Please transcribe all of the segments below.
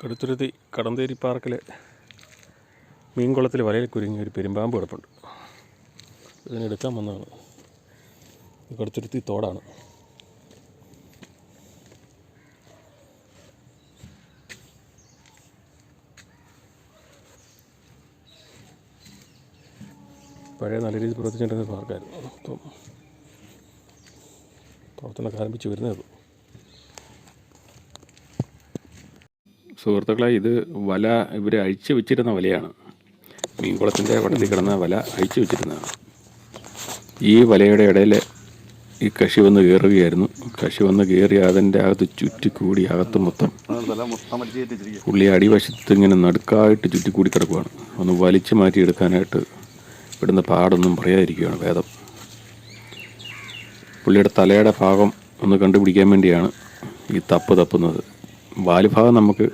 കടുത്തുരുത്തി കടന്തേരി പാർക്കിലെ മീൻകുളത്തിൽ വലയിൽ കുരുങ്ങി ഒരു പെരുമ്പാമ്പ് കിടപ്പുണ്ട്. ഇതിനെടുക്കാൻ വന്നതാണ്. കടുത്തുരുത്തി തോടാണ്. പഴയ നല്ല രീതിയിൽ പ്രവർത്തിച്ചിട്ടുണ്ടെങ്കിൽ പാർക്കായിരുന്നു. അപ്പം പ്രവർത്തനമൊക്കെ ആരംഭിച്ച് വരുന്നേ സുഹൃത്തുക്കളെ ഇത് വല ഇവർ അഴിച്ചു വെച്ചിരുന്ന വലയാണ്. മീൻകുളത്തിന്റെ വടത്തിൽ കിടന്ന വല അഴിച്ചു വെച്ചിരുന്നതാണ്. ഈ വലയുടെ ഇടയിൽ ഈ കശി വന്ന് കയറുകയായിരുന്നു. കശി വന്ന് കയറി അതിന്റെ അകത്ത് ചുറ്റിക്കൂടി അകത്ത് മൊത്തം പുള്ളി അടിവശത്ത് ഇങ്ങനെ നടുക്കായിട്ട് ചുറ്റിക്കൂടി കിടക്കുവാണ്. ഒന്ന് വലിച്ചു മാറ്റി എടുക്കാനായിട്ട് ഇവിടുന്ന് പാടൊന്നും പറയാതിരിക്കുകയാണ് വേദം. പുള്ളിയുടെ തലയുടെ ഭാഗം ഒന്ന് കണ്ടുപിടിക്കാൻ വേണ്ടിയാണ് ഈ തപ്പ് തപ്പുന്നത്. വാലുഭാഗം നമുക്ക്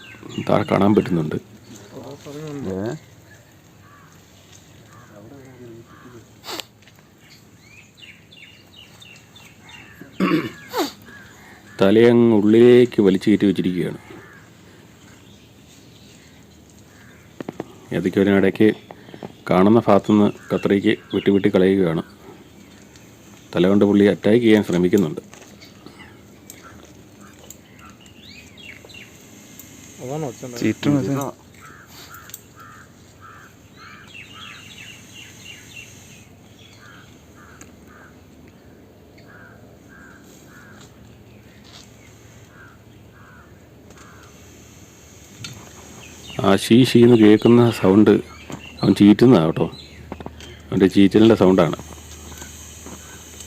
താഴെ കാണാൻ പറ്റുന്നുണ്ട്. തലയങ്ങ് ഉള്ളിലേക്ക് വലിച്ചു കയറ്റി വെച്ചിരിക്കുകയാണ്. ഏതൊക്കെ ഇടയ്ക്ക് കാണുന്ന ഭാഗത്തുനിന്ന് കത്രിക്ക് വിട്ടുവിട്ടി വിട്ടി കളയുകയാണ്. തലകൊണ്ട് പുള്ളി അറ്റാക്ക് ചെയ്യാൻ ശ്രമിക്കുന്നുണ്ട്. ചീറ്റും ആ ഷീ ഷീന്ന് കേൾക്കുന്ന സൗണ്ട് അവൻ ചീറ്റുന്നതാണ് കേട്ടോ. അവന്റെ ചീറ്റലിന്റെ സൗണ്ടാണ്.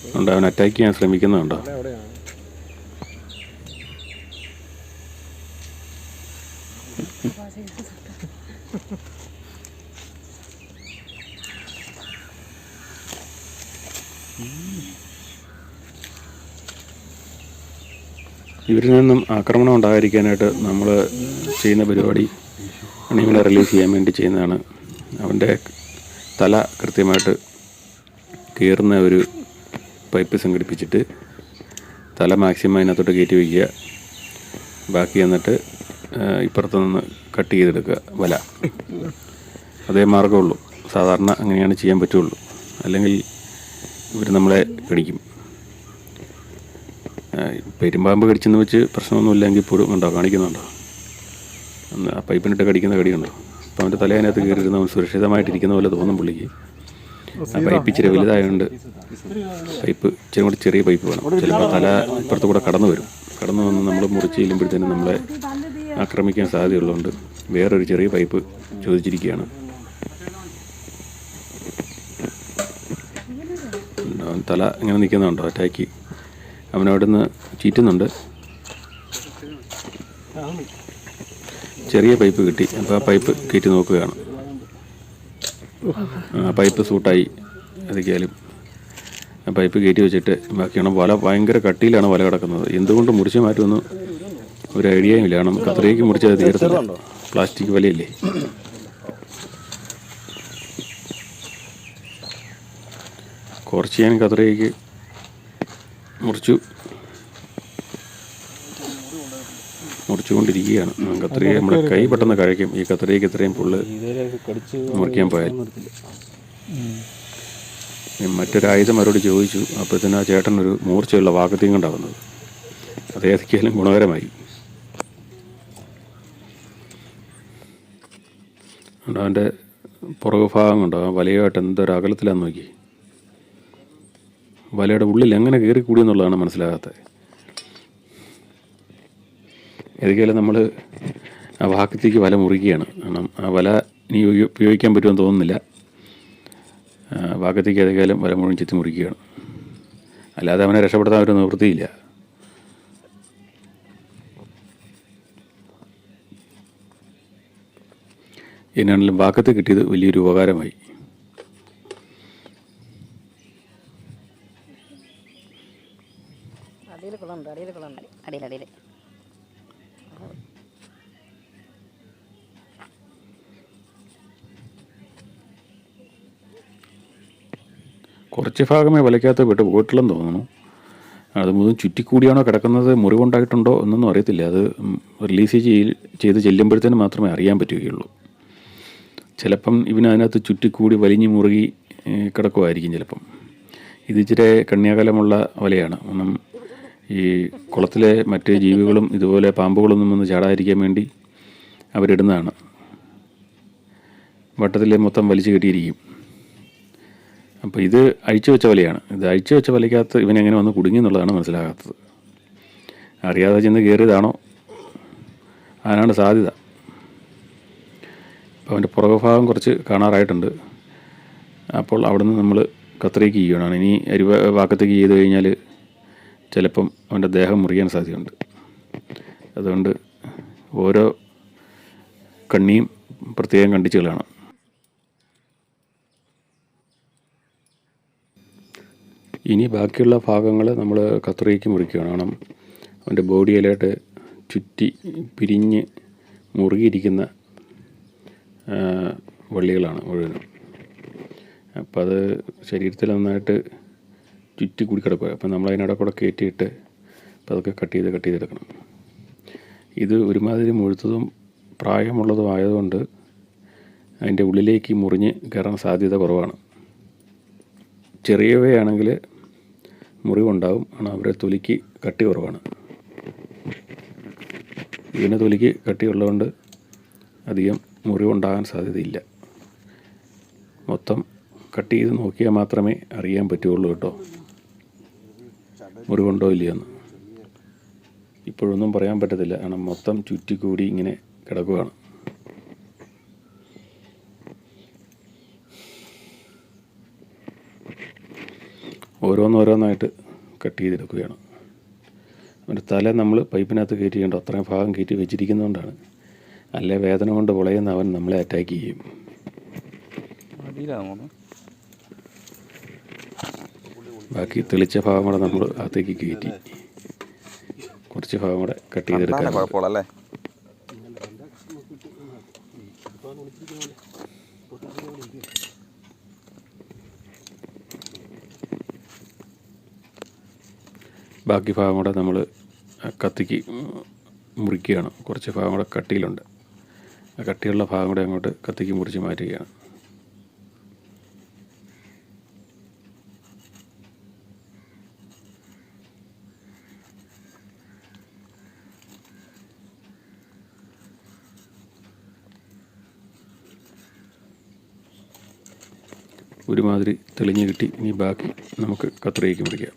അതുകൊണ്ട് അവൻ അറ്റാക്ക് ചെയ്യാൻ ശ്രമിക്കുന്നുണ്ടോ? ഇവരിൽ നിന്നും ആക്രമണം ഉണ്ടാകാതിരിക്കാനായിട്ട് നമ്മൾ ചെയ്യുന്ന പരിപാടി അണിമിനെ റിലീസ് ചെയ്യാൻ വേണ്ടി ചെയ്യുന്നതാണ്. അവന്റെ തല കൃത്യമായിട്ട് കയറുന്ന ഒരു പൈപ്പ് സംഘടിപ്പിച്ചിട്ട് തല മാക്സിമം അതിനകത്തോട്ട് കയറ്റി വയ്ക്കുക. ബാക്കി എന്നിട്ട് ഇപ്പുറത്ത് നിന്ന് കട്ട് ചെയ്തെടുക്കുക. വല. അതേ മാർഗമുള്ളൂ. സാധാരണ അങ്ങനെയാണ് ചെയ്യാൻ പറ്റുള്ളൂ. അല്ലെങ്കിൽ ഇവർ നമ്മളെ കടിക്കും. പെരുമ്പാമ്പ് കടിച്ചെന്ന് വെച്ച് പ്രശ്നമൊന്നുമില്ലെങ്കിൽ ഇപ്പോഴും ഉണ്ടോ? കാണിക്കുന്നുണ്ടോ? ആ പൈപ്പിനിട്ട് കടിക്കുന്ന കടിയുണ്ടോ? അപ്പോൾ അവന്റെ തല അതിനകത്ത് കയറിയിരുന്ന അവൻ സുരക്ഷിതമായിട്ടിരിക്കുന്ന പോലെ തോന്നും പുള്ളിക്ക്. ആ പൈപ്പ് ഇച്ചിരി വലുതായതുകൊണ്ട് പൈപ്പ് ഇച്ചിരി കൂടി ചെറിയ പൈപ്പ് വേണം. ചിലപ്പോൾ തല ഇപ്പുറത്ത് കൂടെ കടന്നു വരും. കടന്നു വന്ന് നമ്മൾ മുറിച്ച് ചെല്ലുമ്പോഴത്തേനും നമ്മളെ ആക്രമിക്കാൻ സാധ്യതയുള്ളതുകൊണ്ട് വേറൊരു ചെറിയ പൈപ്പ് ചോദിച്ചിരിക്കുകയാണ്. അവൻ തല ഇങ്ങനെ നിൽക്കുന്നുണ്ടോ അറ്റാക്ക് അവനവിടുന്ന് ചീറ്റുന്നുണ്ട്. ചെറിയ പൈപ്പ് കിട്ടി. അപ്പോൾ ആ പൈപ്പ് കയറ്റി നോക്കുകയാണ്. ആ പൈപ്പ് സൂട്ടായി. അതൊക്കെയാലും ആ പൈപ്പ് കയറ്റി വെച്ചിട്ട് ബാക്കിയാണ് വല ഭയങ്കര കട്ടിയിലാണ് വല കിടക്കുന്നത്. എന്തുകൊണ്ട് മുറിച്ച് മാറ്റുമെന്ന് ഒരു ഐഡിയയും ഇല്ല. കാരണം കത്രികയ്ക്ക് മുറിച്ചത് തീരത്തില്ല. പ്ലാസ്റ്റിക് വലയല്ലേ. കുറച്ച് ഞാൻ കത്രികയ്ക്ക് മുറിച്ചു മുറിച്ചുകൊണ്ടിരിക്കുകയാണ്. കത്രിക നമ്മുടെ കൈ പെട്ടെന്ന് കഴിക്കും ഈ കത്രികയ്ക്ക് ഇത്രയും പുള്ള് മുറിക്കാൻ പോയാൽ. മറ്റൊരായുധം അവരോട് ചോദിച്ചു. അപ്പോഴത്തേന് ആ ചേട്ടൻ ഒരു മൂർച്ചയുള്ള വാക്കത്തെയും കൊണ്ടാവുന്നത് അത് ഏതൊക്കെയാലും ഗുണകരമായി. അവന്റെ പുറകു ഭാഗം കൊണ്ടോ ആ ആയിട്ട് എന്തൊരു അകലത്തിലാന്ന് നോക്കി വലയുടെ ഉള്ളിൽ എങ്ങനെ കയറി കൂടി എന്നുള്ളതാണ് മനസ്സിലാകാത്തത്. ഏതൊക്കെയാലും നമ്മൾ ആ വാക്കത്തേക്ക് വല മുറിക്കുകയാണ്. കാരണം ആ വല ഇനി ഉപയോഗിക്കാൻ പറ്റുമെന്ന് തോന്നുന്നില്ല. വാക്കത്തേക്ക് ഏതൊക്കെയാലും വല മുഴുവൻ ചെത്തി മുറിക്കുകയാണ്. അല്ലാതെ അവനെ രക്ഷപ്പെടുത്താൻ ഒരു നിവൃത്തിയില്ല. എന്നാണെങ്കിലും വാക്കത്ത് കിട്ടിയത് വലിയൊരു ഉപകാരമായി അടിയിൽ കുളമുണ്ട് അടിയിൽ കുളമുണ്ട് അടിയിൽ അടിയിൽ. കുറച്ച് ഭാഗമേ വലയ്ക്കകത്ത് വിട്ട് പോയിട്ടില്ലെന്ന് തോന്നുന്നു. അത് മുഴുവൻ ചുറ്റിക്കൂടിയാണോ കിടക്കുന്നത്? മുറിവുണ്ടായിട്ടുണ്ടോ എന്നൊന്നും അറിയത്തില്ല. അത് റിലീസ് ചെയ്ത് ചെല്ലുമ്പോഴത്തേന് മാത്രമേ അറിയാൻ പറ്റുകയുള്ളൂ. ചിലപ്പം ഇവനതിനകത്ത് ചുറ്റിക്കൂടി വലിഞ്ഞു മുറുകി കിടക്കുമായിരിക്കും ചിലപ്പം. ഇത് ഇച്ചിരി കന്യാകലമുള്ള വലയാണ്. ഒന്നും ഈ കുളത്തിലെ മറ്റ് ജീവികളും ഇതുപോലെ പാമ്പുകളൊന്നും ഒന്ന് ചാടാതിരിക്കാൻ വേണ്ടി അവരിടുന്നതാണ്. വട്ടത്തിലെ മൊത്തം വലിച്ചു കെട്ടിയിരിക്കും. അപ്പോൾ ഇത് അഴിച്ചു വെച്ച വലയാണ്. ഇത് അഴിച്ചു വെച്ച വലയ്ക്കകത്ത് ഇവനെങ്ങനെ വന്ന് കുടുങ്ങി എന്നുള്ളതാണ് മനസ്സിലാകാത്തത്. അറിയാതെ ചെന്ന് കയറിയതാണോ അതിനാണ് സാധ്യത. അപ്പോൾ അവന്റെ പുറകുഭാഗം കുറച്ച് കാണാറായിട്ടുണ്ട്. അപ്പോൾ അവിടുന്ന് നമ്മൾ കത്രിക്ക് ചെയ്യണം ഇനി അരി വാക്കത്തേക്ക് ചെയ്ത് കഴിഞ്ഞാൽ ചിലപ്പം അവന്റെ ദേഹം മുറിയാൻ സാധ്യതയുണ്ട്. അതുകൊണ്ട് ഓരോ കണ്ണിയും പ്രത്യേകം കണ്ടിച്ചുകളാണ് ഇനി ബാക്കിയുള്ള ഭാഗങ്ങൾ നമ്മൾ കത്രിക്ക് മുറിക്കുകയാണ്. കാരണം അവന്റെ ബോഡിയിലായിട്ട് ചുറ്റി പിരിഞ്ഞ് മുറുകിയിരിക്കുന്ന വള്ളികളാണ് മുഴുവനും. അപ്പോൾ അത് ശരീരത്തിൽ നന്നായിട്ട് ചുറ്റി കൂടി കിടക്കുക. അപ്പം നമ്മൾ അതിനിടെ കൂടെ കയറ്റിയിട്ട് അപ്പോൾ അതൊക്കെ കട്ട് ചെയ്ത് കട്ട് ചെയ്തെടുക്കണം. ഇത് ഒരുമാതിരി മുഴുത്തതും പ്രായമുള്ളതും ആയതുകൊണ്ട് അതിന്റെ ഉള്ളിലേക്ക് മുറിഞ്ഞ് കയറാൻ സാധ്യത കുറവാണ്. ചെറിയവയാണെങ്കിൽ മുറിവുണ്ടാവും. ആണ് അവരെ തൊലിക്ക് കട്ടി കുറവാണ്. ഇതിന് തൊലിക്ക് കട്ടിയുള്ളതുകൊണ്ട് അധികം മുറിവുണ്ടാകാൻ സാധ്യതയില്ല. മൊത്തം കട്ട് ചെയ്ത് നോക്കിയാൽ മാത്രമേ അറിയാൻ പറ്റുകയുള്ളൂ കേട്ടോ. മുറിവുണ്ടോ ഇല്ലയെന്ന്. ഇപ്പോഴൊന്നും പറയാൻ പറ്റത്തില്ല. കാരണം മൊത്തം ചുറ്റിക്കൂടി ഇങ്ങനെ കിടക്കുകയാണ് ഓരോന്നോരോന്നായിട്ട് കട്ട് ചെയ്തെടുക്കുകയാണ്. ഒരു തല നമ്മൾ പൈപ്പിനകത്ത് കയറ്റി ചെയ്യേണ്ട അത്രയും ഭാഗം കയറ്റി വെച്ചിരിക്കുന്നതുകൊണ്ടാണ്. അല്ലെ വേദന കൊണ്ട് പൊളയുന്ന അവൻ നമ്മളെ അറ്റാക്ക് ചെയ്യും. ബാക്കി തെളിച്ച ഭാഗം കൂടെ നമ്മൾ അകത്തേക്ക് കയറ്റി. കുറച്ച് ഭാഗം കൂടെ കട്ട് ചെയ്തെടുക്കാൻ അല്ലേ ബാക്കി ഭാഗം കൂടെ നമ്മൾ കത്തിക്ക് മുറിക്കുകയാണ്. കുറച്ച് ഭാഗം കൂടെ കട്ടിയിലുണ്ട്. ആ കട്ടിയുള്ള ഭാഗം കൂടെ അങ്ങോട്ട് കത്തിക്ക് മുറിച്ച് മാറ്റുകയാണ്. ഒരുമാതിരി തെളിഞ്ഞ് കിട്ടി. ഇനി ബാക്കി നമുക്ക് കത്രികയ്ക്ക് പിടിക്കാം.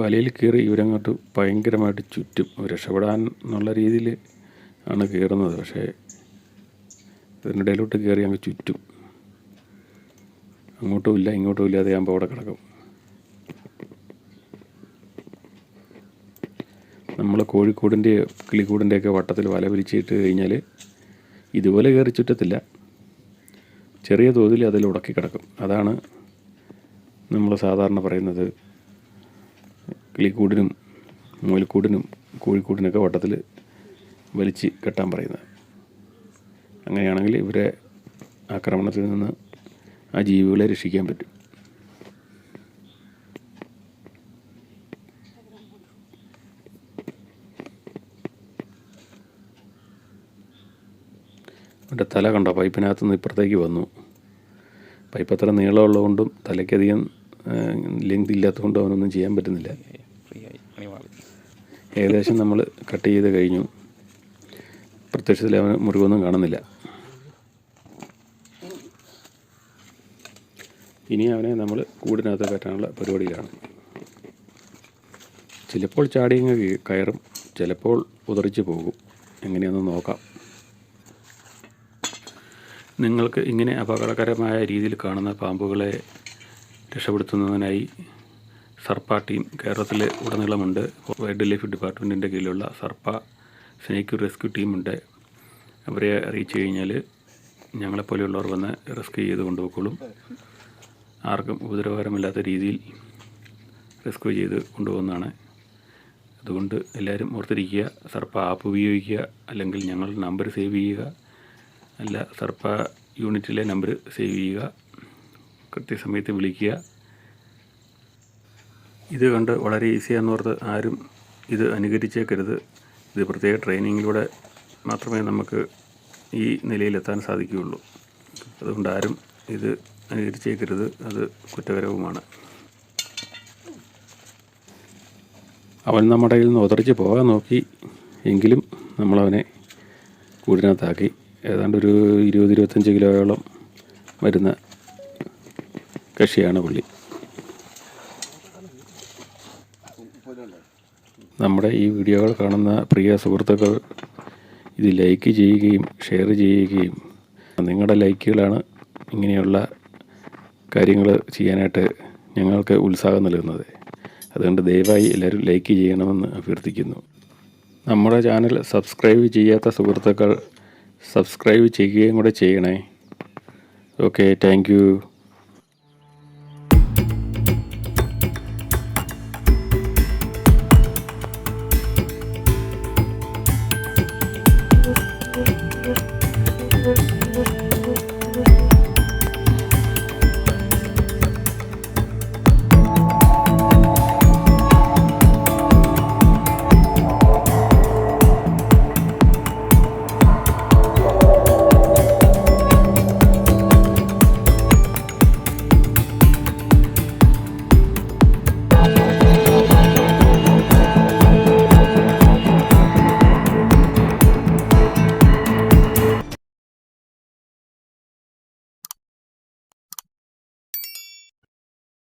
വലയിൽ കയറി ഇവരങ്ങോട്ട് ഭയങ്കരമായിട്ട് ചുറ്റും രക്ഷപ്പെടാൻ എന്നുള്ള രീതിയിൽ ആണ് കയറുന്നത് പക്ഷേ ഇതിനിടയിലോട്ട് കയറി അങ്ങ് ചുറ്റും. അങ്ങോട്ടും ഇല്ല ഇങ്ങോട്ടും ഇല്ലാതെ ആകുമ്പോൾ അവിടെ കിടക്കും. നമ്മൾ കോഴിക്കോടിന്റെയോ കിളിക്കൂടിന്റെയൊക്കെ വട്ടത്തിൽ വല വിരിച്ചിട്ട് കഴിഞ്ഞാൽ ഇതുപോലെ കയറി ചുറ്റത്തില്ല. ചെറിയ തോതിൽ അതിൽ ഉടക്കി കിടക്കും. അതാണ് നമ്മൾ സാധാരണ പറയുന്നത് കിളിക്കൂടിനും മുയൽക്കൂടിനും കോഴിക്കൂടിനൊക്കെ വട്ടത്തിൽ വലിച്ച് കെട്ടാൻ പറയുന്നത്. അങ്ങനെയാണെങ്കിൽ ഇവരെ ആക്രമണത്തിൽ നിന്ന് ആ ജീവികളെ രക്ഷിക്കാൻ പറ്റും. അവന്റെ തല കണ്ടോ? പൈപ്പിനകത്ത് നിന്ന് ഇപ്പുറത്തേക്ക് വന്നു. പൈപ്പ് അത്ര നീളമുള്ളതുകൊണ്ടും തലയ്ക്കധികം ലെങ്ത് ഇല്ലാത്തതുകൊണ്ടും അവനൊന്നും ചെയ്യാൻ പറ്റുന്നില്ല. ഏകദേശം നമ്മൾ കട്ട് ചെയ്ത് കഴിഞ്ഞു. പ്രത്യക്ഷത്തിൽ അവന് മുറിവൊന്നും കാണുന്നില്ല. ഇനി അവനെ നമ്മൾ കൂടിനകത്ത് കയറ്റാനുള്ള പരിപാടിയിലാണ്. ചിലപ്പോൾ ചാടിയങ്ങ് കയറും. ചിലപ്പോൾ ഉതറിച്ച് പോകും. എങ്ങനെയാണെന്ന് നോക്കാം. നിങ്ങൾക്ക് ഇങ്ങനെ അപകടകരമായ രീതിയിൽ കാണുന്ന പാമ്പുകളെ രക്ഷപ്പെടുത്തുന്നതിനായി സർപ്പ ടീം കേരളത്തിൽ ഉടനീളമുണ്ട്. വൈൽഡ് ലൈഫ് ഡിപ്പാർട്ട്മെന്റിന്റെ കീഴിലുള്ള സർപ്പ സ്നേക്ക് റെസ്ക്യൂ ടീമുണ്ട്. അവരെ അറിയിച്ചു കഴിഞ്ഞാൽ ഞങ്ങളെപ്പോലെയുള്ളവർ വന്ന് റെസ്ക്യൂ ചെയ്ത് കൊണ്ടുപോയിക്കോളും. ആർക്കും ഉപദ്രവകരമില്ലാത്ത രീതിയിൽ റെസ്ക്യൂ ചെയ്ത് കൊണ്ടുപോകുന്നതാണ്. അതുകൊണ്ട് എല്ലാവരും ഓർത്തിരിക്കുക സർപ്പ ആപ്പ് ഉപയോഗിക്കുക അല്ലെങ്കിൽ ഞങ്ങളുടെ നമ്പർ സേവ് ചെയ്യുക. അല്ല സർപ്പ യൂണിറ്റിലെ നമ്പർ സേവ് ചെയ്യുക. കൃത്യസമയത്ത് വിളിക്കുക. ഇത് കണ്ട് വളരെ ഈസിയാന്ന് ഓർത്ത് ആരും ഇത് അനുകരിച്ചേക്കരുത്. ഇത് പ്രത്യേക ട്രെയിനിങ്ങിലൂടെ മാത്രമേ നമുക്ക് ഈ നിലയിലെത്താൻ സാധിക്കുകയുള്ളൂ. അതുകൊണ്ട് ആരും ഇത് അനുകരിച്ചേക്കരുത്. അത് കുറ്റകരവുമാണ്. അവൻ നമ്മുടെ കയ്യിൽ നിന്ന് ഉതറിച്ച് പോകാൻ നോക്കി. എങ്കിലും നമ്മളവനെ കൂടിനകത്താക്കി. ഏതാണ്ട് ഒരു ഇരുപത് ഇരുപത്തഞ്ച് കിലോയോളം വരുന്ന കക്ഷിയാണ് പുള്ളി. നമ്മുടെ ഈ വീഡിയോകൾ കാണുന്ന പ്രിയ സുഹൃത്തുക്കൾ ഇത് ലൈക്ക് ചെയ്യുകയും ഷെയർ ചെയ്യുകയും നിങ്ങളുടെ ലൈക്കുകളാണ് ഇങ്ങനെയുള്ള കാര്യങ്ങൾ ചെയ്യാനായിട്ട് ഞങ്ങൾക്ക് ഉത്സാഹം നൽകുന്നത്. അതുകൊണ്ട് ദയവായി എല്ലാവരും ലൈക്ക് ചെയ്യണമെന്ന് അഭ്യർത്ഥിക്കുന്നു. നമ്മുടെ ചാനൽ സബ്സ്ക്രൈബ് ചെയ്യാത്ത സുഹൃത്തുക്കൾ സബ്സ്ക്രൈബ് ചെയ്യുകയും കൂടെ ചെയ്യണേ. Okay thank